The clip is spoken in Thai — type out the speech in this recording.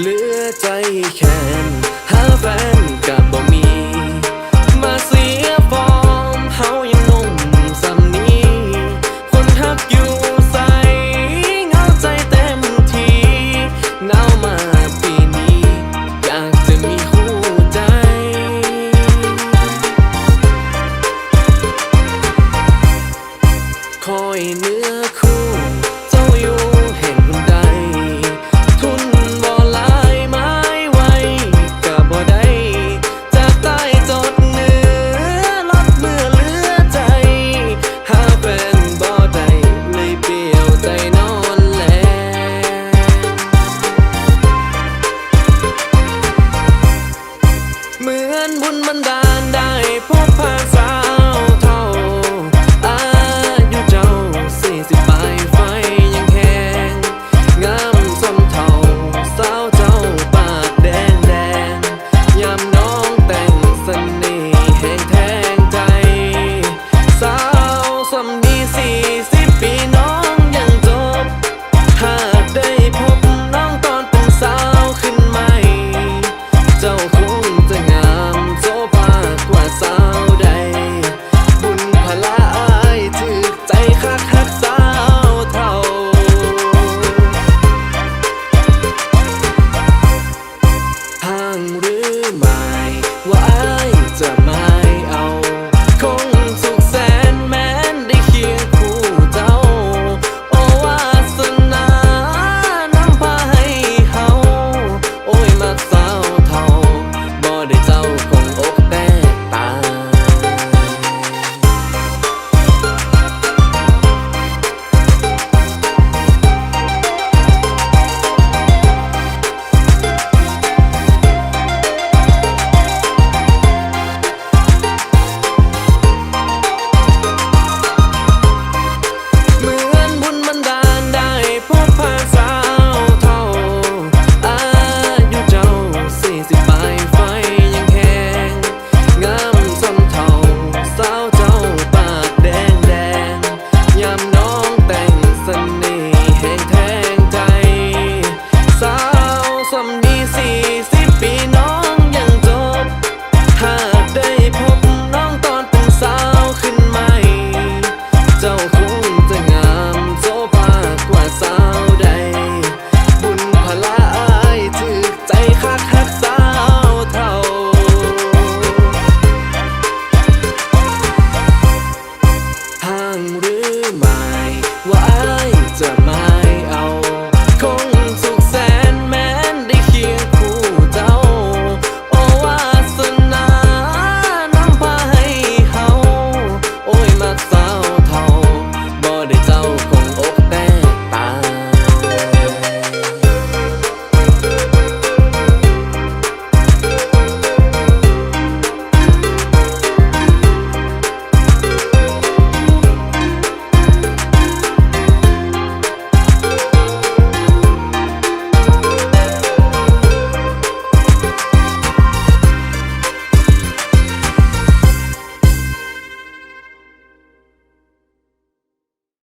เหลือใจแค้นหาแฟนกับบ่มี มาเสียฟอร์มเฮายังหนุ่มสำนีคนทักอยู่ใสเงาใจเต็มทีหนาวมาปีนี้ อยากจะมีคู่ใจ คอยเนื้อ ญบุญบันดาลได้พบพาสา さん。